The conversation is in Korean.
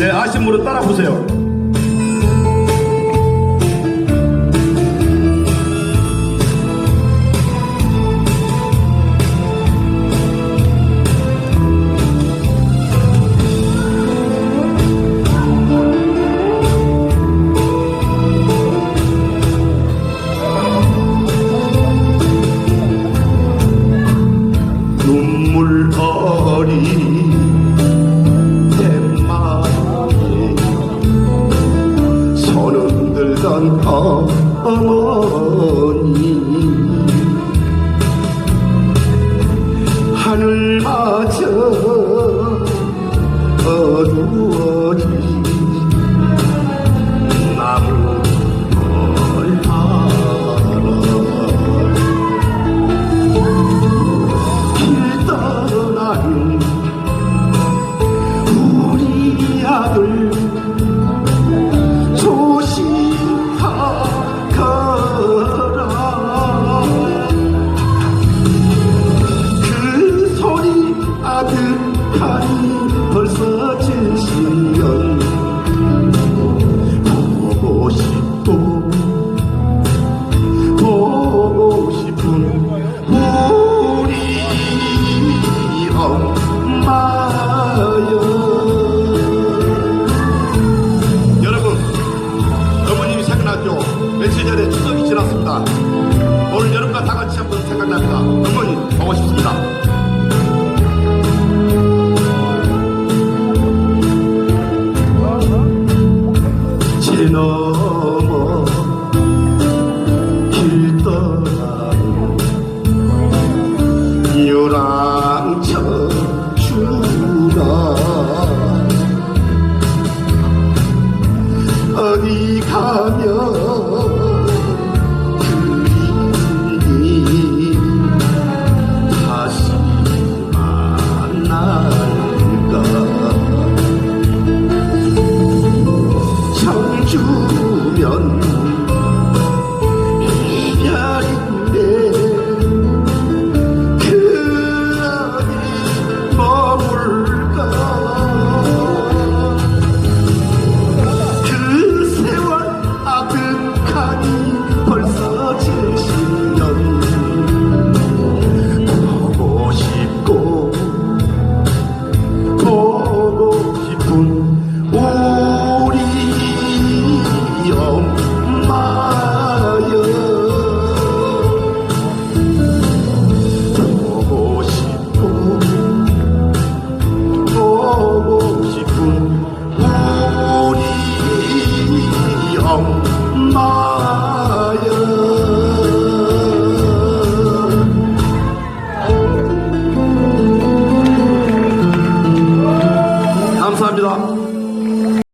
네, 아신 분은 따라 보세요. 눈물 어린 อนทองอโมนี 만났다. 한번 가고 싶습니다. 넘어 어디 가면